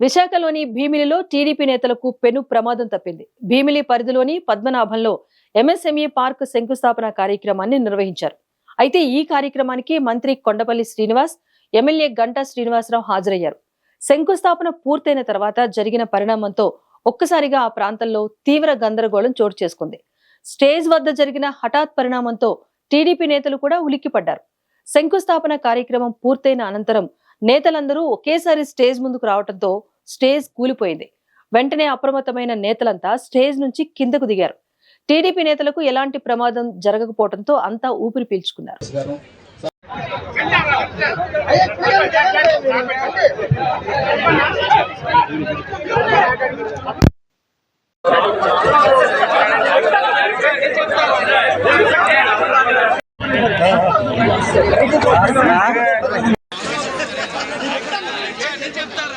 విశాఖలోని భీమిలిలో టీడీపీ నేతలకు పెను ప్రమాదం తప్పింది. భీమిలి పరిధిలోని పద్మనాభంలో ఎంఎస్ఎంఈ పార్క్ శంకుస్థాపన కార్యక్రమాన్ని నిర్వహించారు. అయితే ఈ కార్యక్రమానికి మంత్రి కొండపల్లి శ్రీనివాస్ ఎమ్మెల్యే గంటా శ్రీనివాసరావు హాజరయ్యారు. శంకుస్థాపన పూర్తయిన తర్వాత జరిగిన పరిణామంతో ఒక్కసారిగా ఆ ప్రాంతంలో తీవ్ర గందరగోళం చోటు చేసుకుంది. స్టేజ్ వద్ద జరిగిన హఠాత్ పరిణామంతో టీడీపీ నేతలు కూడా ఉలిక్కిపడ్డారు. శంకుస్థాపన కార్యక్రమం పూర్తయిన అనంతరం నేతలందరూ ఒకేసారి స్టేజ్ ముందుకు రావడంతో స్టేజ్ కూలిపోయింది. వెంటనే అప్రమత్తమైన నేతలంతా స్టేజ్ నుంచి కిందకు దిగారు. టీడీపీ నేతలకు ఎలాంటి ప్రమాదం జరగకపోవడంతో అంతా ఊపిరి పీల్చుకున్నారు. చెప్తారా?